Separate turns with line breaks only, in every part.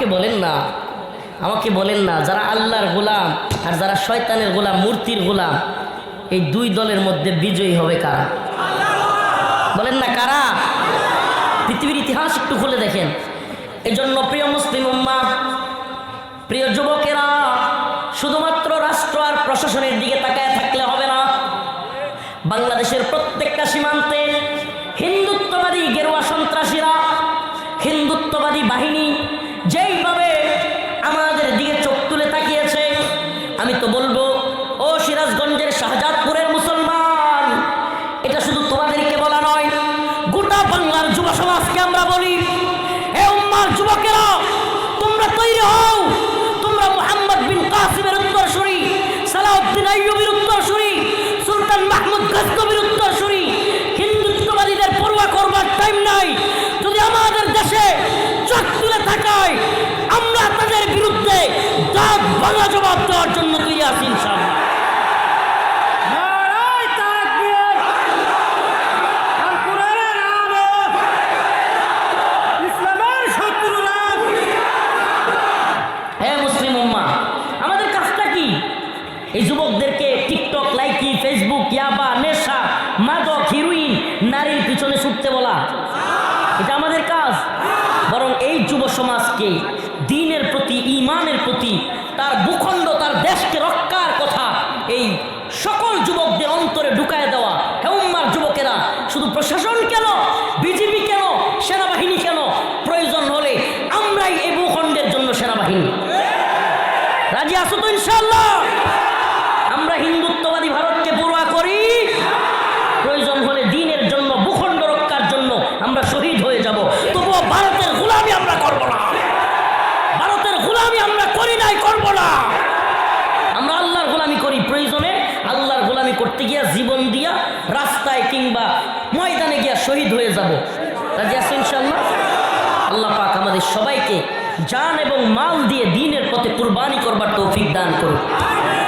আমাকে বলেন না। আমাকে বলেন না, যারা আল্লাহর গোলাম আর যারা শয়তানের গোলাম, মূর্তির গোলাম, এই দুই দলের মধ্যে বিজয়ী হবে কারা? বলেন না কারা? পৃথিবীর ইতিহাস একটু খুলে দেখেন। এই জন্য প্রিয় মুসলিম উম্মা, প্রিয় যুবকেরা, শুধুমাত্র রাষ্ট্র আর প্রশাসনের দিকে তাকায় থাকলে হবে না। বাংলাদেশের প্রত্যেকটা সীমান্তে হিন্দুত্ববাদী গেরুয়া সন্ত্রাসীরা, হিন্দুত্ববাদী বাহিনী যেইভাবে আমাদের দিকে চোখ তুলে তাকিয়েছে আমি তো বলব ও সিরাজগঞ্জের সমাজকে দিনের প্রতি ইমানের প্রতি, তার ভূখণ্ড, তার দেশকে রক্ষার কথা এই সকল যুবকদের অন্তরে ঢুকায় দেওয়া। হেউম্মার যুবকেরা, শুধু প্রশাসন কেন? বিজেপি কেন? সেনাবাহিনী কেন? প্রয়োজন হলে আমরাই এই ভূখণ্ডের জন্য সেনাবাহিনী। রাজি আসো তো ইনশাল্লাহ আমরা হিন্দুত্ববাদী ভারতকে পড়ুয়া করি প্রয়োজন হলে দিনের জন্য ভূখণ্ড রক্ষার জন্য আমরা শহীদ হয়ে যাব তবুও ভারতের গোলামি আমরা করব না ভারতের গোলামি আমরা করি নাই করব না আমরা আল্লাহর গোলামি করি প্রয়োজনে, আল্লাহর গোলামি করতে গিয়া জীবন দিয়া, রাস্তায় কিংবা ময়দানে গিয়া শহীদ হয়ে যাব। রাজি ইনশাল্লাহ আল্লাহ পাক আমাদের সবাইকে জান এবং মাল দিয়ে দিনের পথে কুরবানি করবার তৌফিক দান করুন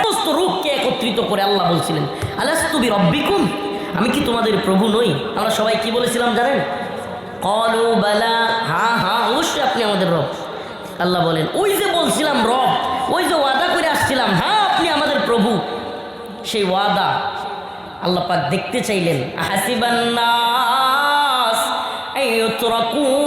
সমস্ত রূপকে একত্রিত করে আল্লাহ বলছিলেন আলাস্তুবি রব্বিকুম আমি কি তোমাদের প্রভু নই? আমরা সবাই কি বলেছিলাম জানেন? কলু বালা হ্যাঁ হ্যাঁ অবশ্যই আপনি আমাদের রব। আল্লাহ বলেন, ওই যে বলছিলাম রব ওই যে ওয়াদা করে আসছিলাম হ্যাঁ আপনি আমাদের প্রভু। সেই ওয়াদা আল্লাহ পাক দেখতে চাইলেন। হাসিবান্নাস আইয়ুতরাকু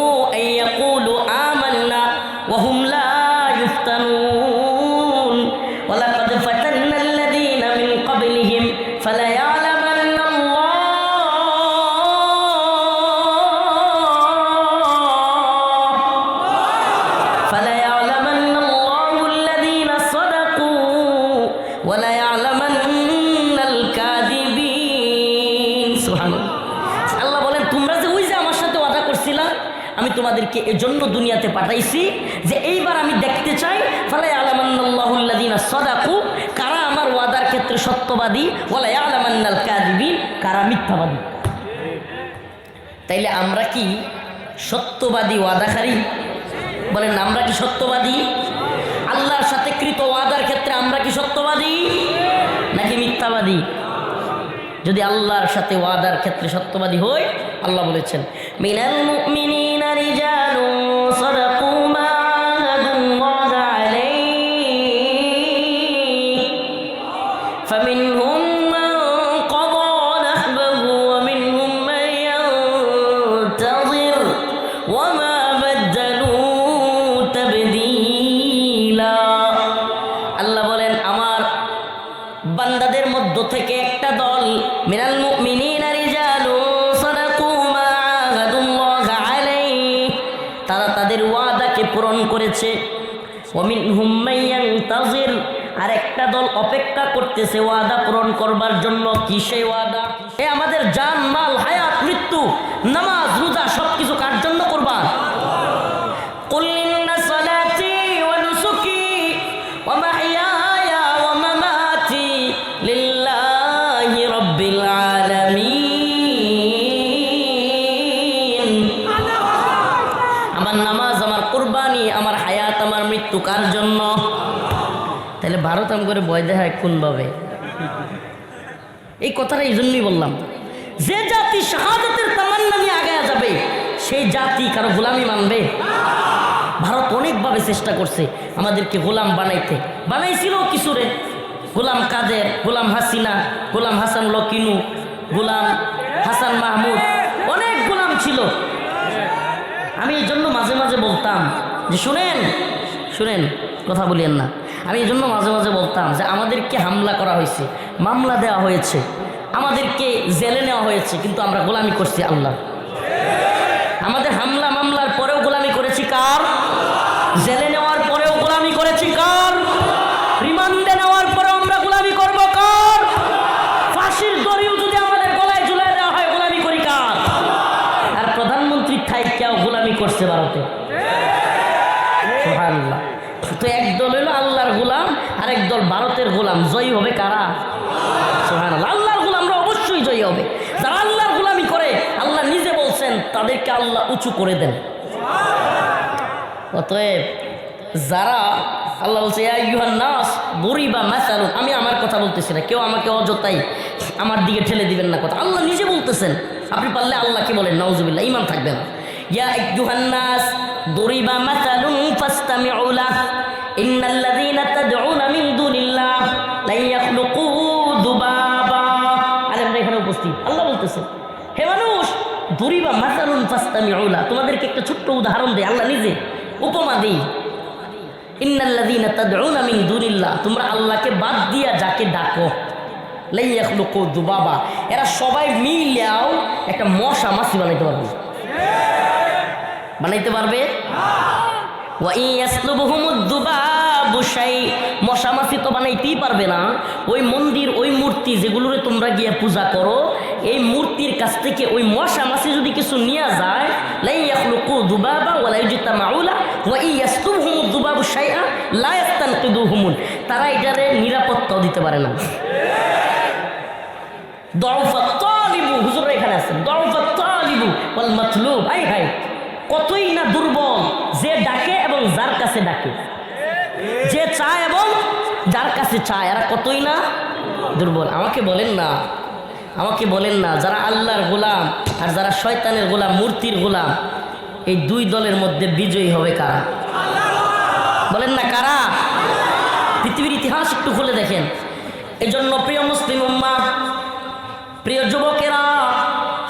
তোমাদেরকে এজন্য দুনিয়াতে পাঠাইছি যে এইবার আমি দেখতে চাই ফালাই আলামান্নাল্লাহুল্লাযিনা সাদাকু, কারা আমার ওয়াদার ক্ষেত্রে সত্যবাদী, ওয়ালা ইয়ালামান্নাল কাযিবিন, কারা মিথ্যাবাদী। তাইলে আমরা কি সত্যবাদী ওয়াদাকারী বলেন, আমরা কি সত্যবাদী? আল্লাহর সাথে কৃত ওয়াদার ক্ষেত্রে আমরা কি সত্যবাদী নাকি মিথ্যাবাদী? যদি আল্লাহর সাথে ওয়াদার ক্ষেত্রে সত্যবাদী হই আল্লাহ বলেছেন, মিনাল মুমিনিনা তাদের ওয়াদাকে পূরণ করেছে। ওমিনহুম মাইয়ান্তাজির আর একটা দল অপেক্ষা করতেছে ওয়াদা পূরণ করবার জন্য। কি সেই ওয়াদা? এ আমাদের জান, মাল, হায়াত, মৃত্যু, নামাজ, রোজা সব আমার নামাজ, আমার কোরবানি, আমার হায়াত, আমার মৃত্যু কার জন্য? তাহলে ভারত আম করে ভয় দেখায় কোনভাবে এই কথাটা এই জন্যই বললাম। যে জাতি শাহাদতের তামান্না নিয়ে আগে যাবে, সেই জাতি কারও গোলামি মানবে? ভারত অনেকভাবে চেষ্টা করছে আমাদেরকে গোলাম বানাইতে। বানাইছিল কিছুরে। গোলাম কাদের? গোলাম হাসিনা? গোলাম হাসান লকিনু? গোলাম হাসান মাহমুদ? অনেক গোলাম ছিল। আমি এই জন্য মাঝে মাঝে বলতাম যে, শুনেন শুনেন, কথা বলিয়েন না। আমি এই জন্য মাঝে মাঝে বলতাম যে, আমাদেরকে হামলা করা হয়েছে, মামলা দেওয়া হয়েছে, আমাদেরকে জেলে নেওয়া হয়েছে, কিন্তু আমরা গোলামি করছি আল্লাহ। আমাদের হামলা মামলার পরেও গোলামি করেছি কার? জেলে গোলাম জয়ী হবে কারা? সুবহানাল্লাহ। আল্লাহর গোলামরা অবশ্যই জয়ী হবে। যারা আল্লাহর গোলামি করে, আল্লাহ নিজে বলছেন, তাদেরকে আল্লাহ উঁচু করে দেন। অতএব যারা, আল্লাহ বলছে, "ইয়া নাস, দরিবা মাসালুন। আমি আমার কথা বলতেছি না। কেউ আমাকে অযথাই আমার দিকে ঠেলে দিবেন না কথা। আল্লাহ নিজে বলতেছেন। আপনি পারলে আল্লাহকে বলেন? নাউজুবিল্লাহ ইমান থাকবেন ইয়া আইয়ুহান নাস, দরিবা মাসালুন ফাসতামিউ লাহ। ইন্নাল্লাযীনা এখানে উপস্থিত। আল্লাহ বলতেছেন হে মানুষ, দরিবা মাসালুন ফাসতামিউ লাহ তোমাদেরকে একটা ছোট্ট উদাহরণ দেয় আল্লাহ নিজে উপমা দেই। ইন্নাল্লাযীনা তাদউনা মিন দুনিল্লাহ, তোমরা আল্লাহকে বাদ দিয়া যাকে ডাকো লাই ইয়াখলুকু দুবাবা। এরা সবাই মিলিয়াও একটা মশা মাছি বানাইতে পারবে। বানাইতে পারবে? ওয়া ইয়াসলুবুহুমুদ দুবাবু। শাই মশা মাছি তো বানাইতেই পারবে না। ওই মন্দির, ওই মূর্তি যেগুলোরে তোমরা গিয়ে পূজা করো, এই মূর্তির কাছ থেকে ওই মশা মাছি যদি কিছু নিয়ে যায় দুবাবা ওয়া লা ইজতামাউলা ওয়া দুবাবু শাইআ লা তারা এটারে নিরাপত্তাও দিতে পারে না। দরফাত তালিবু হুজুররা এখানে তালিবু ওয়াল মাতলুব হাই হাই কতই না দুর্বল, যে ডাকে এবং যার কাছে ডাকে। চায় এবং যার কাছে চায়, এরা কতই না দুর্বল। আমাকে বলেন না, আমাকে বলেন না, যারা আল্লাহর গোলাম আর যারা শয়তানের গোলাম, মূর্তির গোলাম, এই দুই দলের মধ্যে বিজয়ী হবে কারা? বলেন না কারা? পৃথিবীর ইতিহাস একটু খুলে দেখেন। এই জন্য প্রিয় মুসলিম উম্মা, প্রিয় যুবকেরা,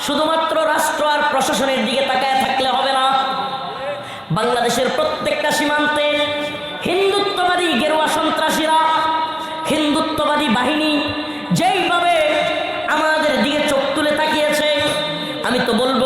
শুধুমাত্র রাষ্ট্র আর প্রশাসনের দিকে তাকায় থাকলে হবে না। বাংলাদেশের প্রত্যেকটা সীমান্তে হিন্দুত্ববাদী গেরুয়া সন্ত্রাসীরা, হিন্দুত্ববাদী বাহিনী যেইভাবে আমাদের দিকে চোখ তুলে তাকিয়েছে, আমি তো বলব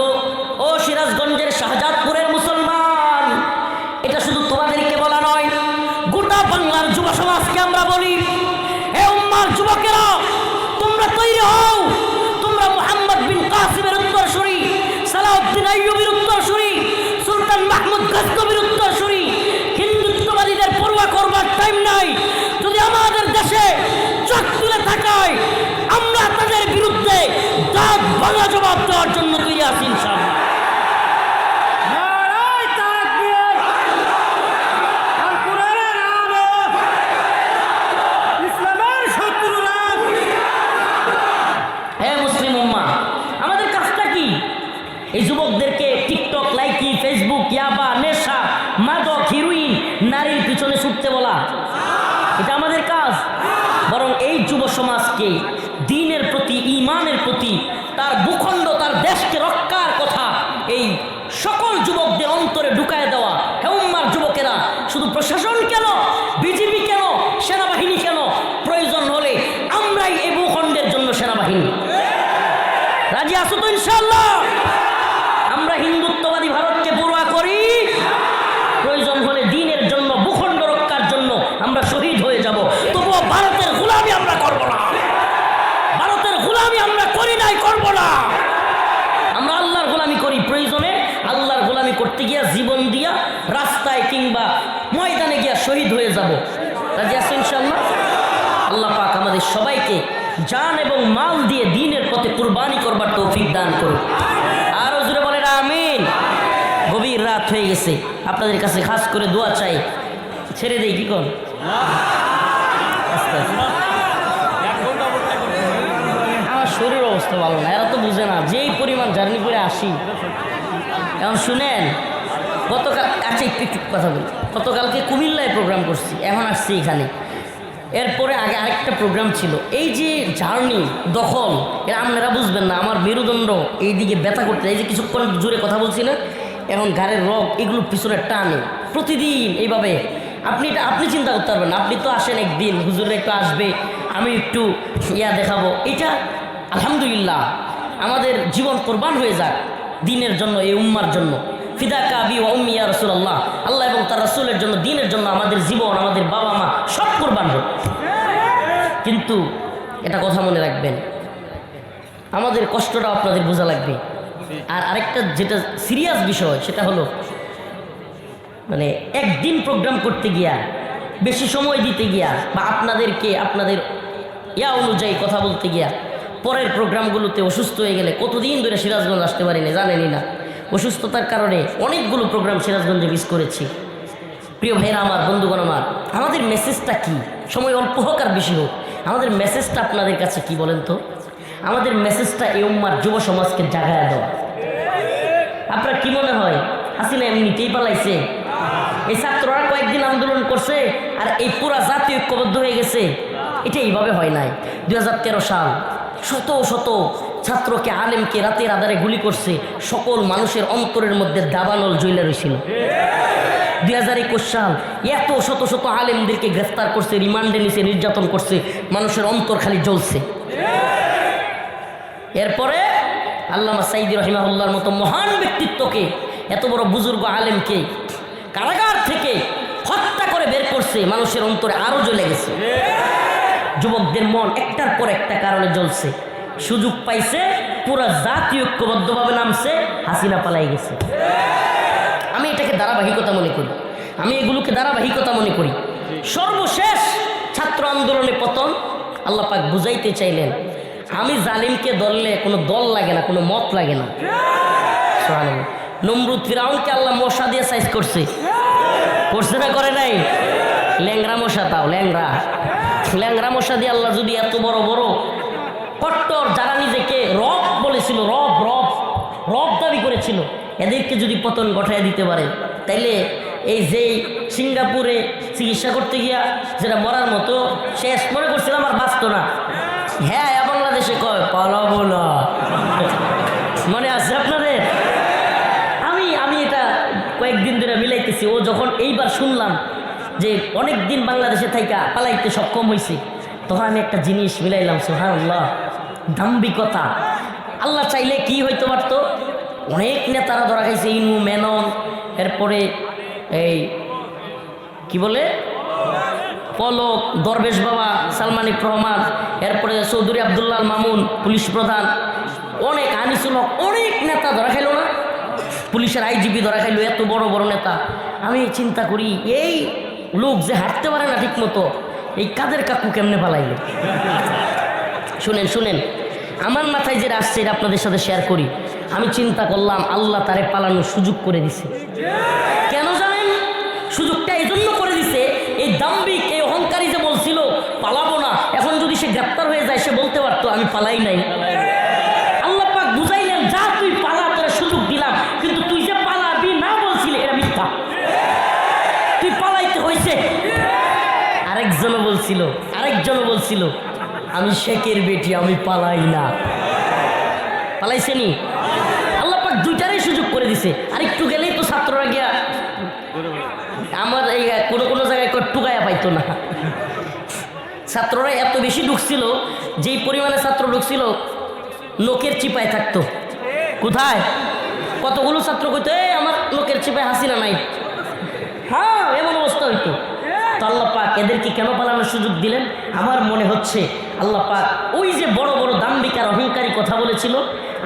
সমাজকে, দিনের প্রতি, ইমানের প্রতি, তার ভূখণ্ড, তার দেশকে রক্ষার কথা এই সকল যুবকদের অন্তরে ঢুকায় দেওয়া হেউম্মার যুবকেরা। শুধু প্রশাসন কেন বিজেপি কেন সেনাবাহিনী কেন প্রয়োজন হলে আমরাই এই ভূখণ্ডের জন্য সেনাবাহিনী রাজি আসো তো ইনশাল্লাহ আমরা হিন্দুত্ববাদী ভারতকে পড়ুয়া করি প্রয়োজন হলে দিনের জন্য ভূখণ্ড রক্ষার জন্য আমরা শহীদ হয়ে যাব তবুও ভারতের গোলামি আমরা করব না ভারতের গোলামি আমরা করি নাই করব না আমরা আল্লাহর গোলামি করি প্রয়োজনে আল্লাহর গোলামি করতে গিয়া জীবন দিয়া রাস্তায় কিংবা ময়দানে গিয়া শহীদ হয়ে যাব। রাজি আসো ইনশাল্লাহ আল্লাহ পাক আমাদের সবাইকে জান এবং মাল দিয়ে দিনের পথে কুরবানি করবার তৌফিক দান করুন আরও জুড়ে বলেন, আমিন। গভীর রাত হয়ে গেছে। আপনাদের কাছে খাস করে দোয়া চাই। ছেড়ে দেই, কি কর। আমার শরীর অবস্থা ভালো না, এরা তো বুঝে না। যেই পরিমাণ জার্নি করে আসি, এখন শুনেন গতকাল আচ্ছা একটু একটু কথা বলি। গতকালকে কুমিল্লায় প্রোগ্রাম করছি, এখন আসছি এখানে। এরপরে আগে আরেকটা প্রোগ্রাম ছিল। এই যে জার্নি দখল এরা আপনারা বুঝবেন না, আমার মেরুদণ্ড এইদিকে ব্যথা করতে, এই যে কিছুক্ষণ জোরে কথা বলছি না, এখন ঘাড়ের রগ এগুলো পিছনে টানে। প্রতিদিন এইভাবে। আপনি এটা, আপনি চিন্তা করতে পারবেন। আপনি তো আসেন একদিন হুজুরে একটু আসবে, আমি একটু ইয়া দেখাবো। এটা, আলহামদুলিল্লাহ, আমাদের জীবন কোরবান হয়ে যাক, দিনের জন্য, এই উম্মার জন্য। ফিদা কাবি ও উম্মিয়া রসুল্লাহ আল্লাহ এবং তার রসুলের জন্য, দিনের জন্য আমাদের জীবন, আমাদের বাবা মা সব কোরবান কিন্তু এটা কথা মনে রাখবেন, আমাদের কষ্টটা আপনাদের বোঝা লাগবে। আর আরেকটা যেটা সিরিয়াস বিষয়, সেটা হলো মানে একদিন প্রোগ্রাম করতে গিয়া, বেশি সময় দিতে গিয়া বা আপনাদেরকে, আপনাদের ইয়া অনুযায়ী কথা বলতে গিয়া, পরের প্রোগ্রামগুলোতে অসুস্থ হয়ে গেলে কতদিন ধরে সিরাজগঞ্জ আসতে পারিনি জানেনই না। অসুস্থতার কারণে অনেকগুলো প্রোগ্রাম সিরাজগঞ্জে মিস করেছি। প্রিয় ভাইরা আমার, বন্ধুগণ আমার, আমাদের মেসেজটা কি? সময় অল্প হোক আর বেশি হোক। আমাদের মেসেজটা আপনাদের কাছে কি বলেন তো? আমাদের মেসেজটা এই উম্মার যুব সমাজকে জাগায় দেওয়া আপনার কি মনে হয়? হাসিনা এমনিতেই পালাইছে। এই ছাত্ররা কয়েকদিন আন্দোলন করছে আর এই পুরা জাতি ঐক্যবদ্ধ হয়ে গেছে। এটা এইভাবে হয় নাই। দু হাজার তেরো সাল, শত শত ছাত্রকে আলেমকে রাতের আধারে গুলি করছে, সকল মানুষের অন্তরের মধ্যে দাবানল জ্বলে রয়েছিল দুই হাজার একুশ সাল, এত শত শত আলেমদেরকে গ্রেফতার করছে, রিমান্ডে নিছে, নির্যাতন করছে, মানুষের অন্তর খালি জ্বলছে। এরপরে আল্লামা সাইদি রহিমাহুল্লাহর মতো মহান ব্যক্তিত্বকে, এত বড় বুজুর্গ আলেমকে কারাগার থেকে হত্যা করে বের করছে, মানুষের অন্তরে আরও জ্বলে গেছে। যুবকদের মন একটার পর একটা কারণে জ্বলছে। সুযোগ পাইছে, পুরা জাতি ঐক্যবদ্ধভাবে নামছে, হাসিনা পালাই গেছে। আমি এটাকে ধারাবাহিকতা মনে করি। আমি এগুলোকে ধারাবাহিকতা মনে করি। সর্বশেষ ছাত্র আন্দোলনে পতন, আল্লাহ পাক বুঝাইতে চাইলেন, আমি জালিমকে দললে কোনো দল লাগে না, কোনো মত লাগে না। নমরুদ ফিরাউনকে আল্লাহ মশা দিয়ে সাইজ করছে। করছে না, করে নাই? ল্যাংরা মশা তাও ল্যাংরা ল্যাংরা মশা দিয়ে আল্লাহ যদি এত বড় বড় কট্টর যারা নিজেকে রব বলেছিল রব রব করেছিল। এদেরকে যদি পতন ঘটায় দিতে পারে, তাইলে এই যেই সিঙ্গাপুরে চিকিৎসা করতে গিয়া যেটা মরার মতো শেষ মনে করছিলাম আর বাঁচত না। হ্যাঁ বাংলাদেশে কয়? পালাবো না। মনে আছে আপনাদের? আমি আমি এটা কয়েকদিন ধরে মিলাইতেছি। ও যখন এইবার শুনলাম যে অনেক দিন বাংলাদেশে থাইকা পালাইতে সক্ষম হয়েছে তখন আমি একটা জিনিস মিলাইলাম সোহান দাম্বিকতা আল্লাহ চাইলে কি হইতে পারতো? অনেক নেতারা ধরা খাইছে ইনু, মেনন, এরপরে এই কি বলে? পলক, দরবেশ বাবা সালমানিক রহমান, এরপরে চৌধুরী আবদুল্লাহ মামুন, পুলিশ প্রধান, অনেক আনিসুল হক, অনেক নেতা ধরা খাইলো না। পুলিশের আইজিপি ধরা খাইলো, এত বড় বড় নেতা। আমি চিন্তা করি, এই লোক যে হাঁটতে পারে না ঠিক মতো এই কাদের কাকু কেমনে পালাইলো? শুনেন শুনেন, আমার মাথায় যেটা আসছে, এটা আপনাদের সাথে শেয়ার করি। আমি চিন্তা করলাম, আল্লাহ তারে পালানোর সুযোগ করে দিছে। কেন জানেন? সুযোগটা এই জন্য করে দিছে, এই দাম্বিক এই অহংকারী যে বলছিল, পালাবো না, এখন যদি সে গ্রেপ্তার হয়ে যায়, সে বলতে পারতো, আমি পালাই নাই। যা তুই পালা, তোরা সুযোগ দিলাম, কিন্তু তুই যে না বলছিলি তুই পালাইতে বলছিল বলছিল, আমি শেখের বেটি, আমি পালাই না। পালাইছেনি আল্লাহ পাক দুইটারই সুযোগ করে দিছে। আর একটু গেলেই তো ছাত্ররা গিয়া আমার এই কোনো কোনো জায়গায় গায়া পাইতো না। ছাত্ররা এত বেশি ঢুকছিল, যেই পরিমাণে ছাত্র ঢুকছিল লোকের চিপায় থাকতো। কোথায়? কতগুলো ছাত্র কইতো, এই, আমার লোকের চিপায় হাসিনা নাই। হ্যাঁ এমন অবস্থা হইতো। তো আল্লাহ পাক এদেরকে কেন পালানোর সুযোগ দিলেন? আমার মনে হচ্ছে আল্লাহ পাক ওই যে বড় বড় দাম্বিকার অহংকারী কথা বলেছিল,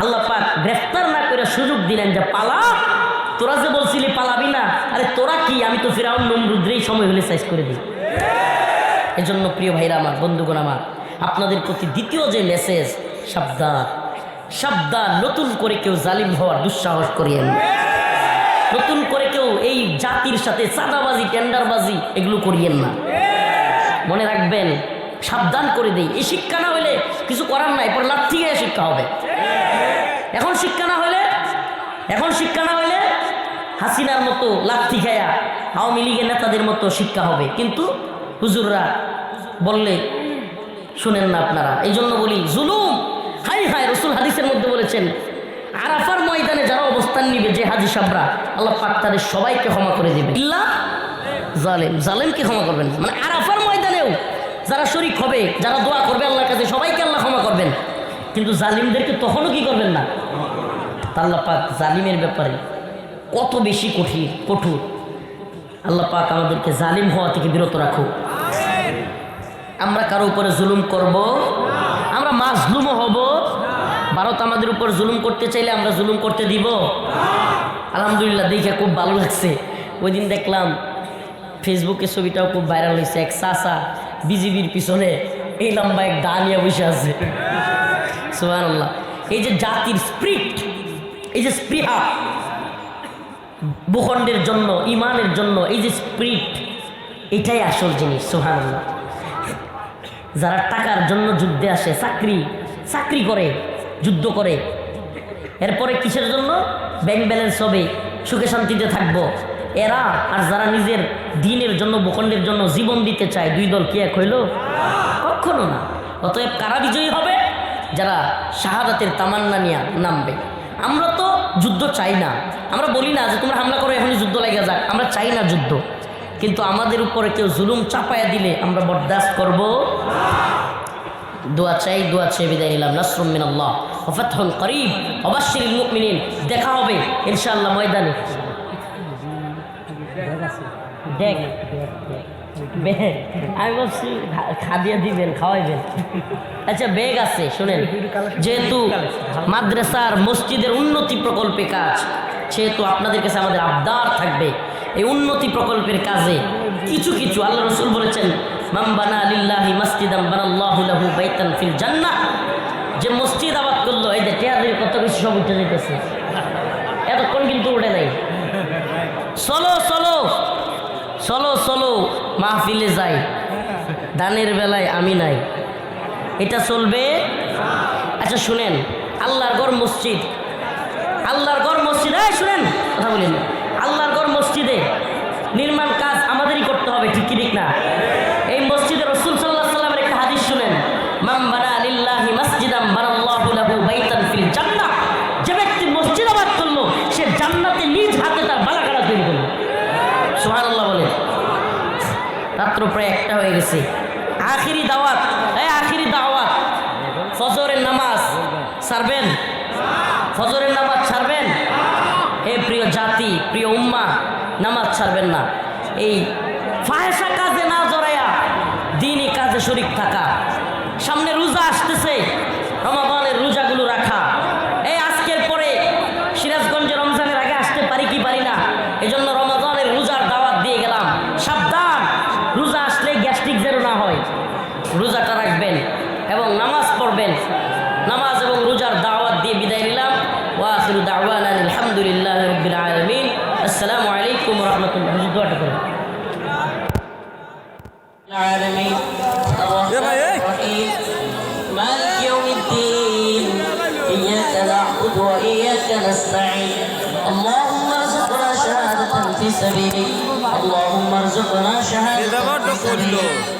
আল্লাহ পাক গ্রেফতার না করে সুযোগ দিলেন যে পালা। তোরা যে বলছিলি পালাবি না, আরে তোরা কি? আমি তো ফিরাউন নমরুদ্রেই সময় হলে সাইজ করে দিই। এজন্য প্রিয় ভাইরা আমার, বন্ধুগণ আমার, আপনাদের প্রতি দ্বিতীয় যে মেসেজ সাবধান সাবধান, নতুন করে কেউ জালিম হওয়ার দুঃসাহস করিয়েন। না। নতুন করে কেউ এই জাতির সাথে চাঁদাবাজি, টেন্ডারবাজি এগুলো করিয়েন না। মনে রাখবেন, সাবধান করে দেই। এই শিক্ষা না হলে কিছু করার নাই পরে লাথি গিয়ে শিক্ষা হবে। এখন শিক্ষা না হলে, এখন শিক্ষা না হলে হাসিনার মতো লাথি খায়া আওয়ামী লীগের নেতাদের মতো শিক্ষা হবে। কিন্তু হুজুররা বললে, শুনেন না আপনারা। এই জন্য বলি, জুলুম! হাই হাই রসুল হাদিসের মধ্যে বলেছেন আরাফার ময়দানে যারা অবস্থান নিবে যে হাজি সাবরা, আল্লাহ পাক তাদের সবাইকে ক্ষমা করে দেবে। ইল্লা জালেম, জালেমকে ক্ষমা করবেন মানে আরাফার ময়দানেও যারা শরিক হবে, যারা দোয়া করবে আল্লাহর কাছে, সবাইকে আল্লাহ ক্ষমা করবেন। কিন্তু জালিমদেরকে তখনও কি করবেন না? আল্লাহ পাক জালিমের ব্যাপারে কত বেশি কঠিন, কঠোর। আল্লাহ পাক আমাদেরকে জালিম হওয়া থেকে বিরত রাখুক। আমরা কারও উপরে জুলুম করব, আমরা মাজলুমও হব ভারত আমাদের উপর জুলুম করতে চাইলে আমরা জুলুম করতে দিব? আলহামদুলিল্লাহ, দেখে খুব ভালো লাগছে। ওই দিন দেখলাম ফেসবুকে ছবিটাও খুব ভাইরাল হয়েছে, এক চাষা বিজিবির পিছনে এই লম্বা এক দাঁড়িয়ে বসে আছে। সুহান এই যে জাতির স্প্রিট এই যে স্পৃহা, ভূখণ্ডের জন্য, ইমানের জন্য, এই যে স্প্রিট এটাই আসল জিনিস সোহান যারা টাকার জন্য যুদ্ধে আসে, চাকরি চাকরি করে যুদ্ধ করে। এরপরে কিসের জন্য? ব্যাংক ব্যালেন্স হবে, সুখে শান্তিতে থাকব। এরা আর যারা নিজের দিনের জন্য, ভূখণ্ডের জন্য জীবন দিতে চায়, দুই দল কি এক হইল? কখনো না। অতএব কারা বিজয়ী হবে? যারা শাহাদাতের তামান্না নিয়ে নামবে। আমরা তো যুদ্ধ চাই না। আমরা বলি না যে, তোমরা হামলা করো, এখনই যুদ্ধ লেগে যাক। আমরা চাই না যুদ্ধ। কিন্তু আমাদের উপরে কেউ জুলুম চাপায়া দিলে আমরা বরদাস্ত করব। দোয়া চাই, দোয়া চেয়ে বিদায় নিলাম। নাসরুম মিন আল্লাহ ওফাতহুল করিব অবাশির মুমিনিন, দেখা হবে ইনশাআল্লাহ ময়দানে। দেখ আমি খা- খাদিয়া দিবেন, খাওয়াইবেন। আচ্ছা ব্যাগ আছে, শুনেন। যেহেতু মাদ্রাসার মসজিদের উন্নতি প্রকল্পে কাজ, সেহেতু আপনাদের কাছে আমাদের আবদার থাকবে, এই উন্নতি প্রকল্পের কাজে কিছু কিছু, আল্লাহ রসুল বলেছেন মাম বানা লিল্লাহি মাসজিদাম বানাল্লাহু লাহু বাইতান ফিল জান্নাহ। যে মসজিদ আবাদ করল, এই যে টেয়াদের কত কিছু সব উঠে যেতেছে এতক্ষণ কিন্তু উঠে নাই। চলো চলো চলো চলো, মাহফিলে যাই। দানের বেলায় আমি নাই। এটা চলবে? আচ্ছা শুনেন, আল্লাহর গড় মসজিদ। আল্লাহর গড় মসজিদ হ্যাঁ শুনেন, কথা বলেন আল্লাহর গড় মসজিদে নির্মাণ কাজ আমাদেরই করতে হবে, ঠিক কি, ঠিক না? প্রায় একটা হয়ে গেছে। আখিরি দাওয়াত। এই আখিরি দাওয়াত। ফজরের নামাজ সারবেন ফজরের নামাজ ছাড়বেন? হে প্রিয় জাতি, প্রিয় উম্মা নামাজ ছাড়বেন না। এই ফাহেসা কাজে না জড়াইয়া দিনই কাজে শরিক থাকা। সামনে في سبيلك اللهم ارزقنا شهادة في سبيلك الله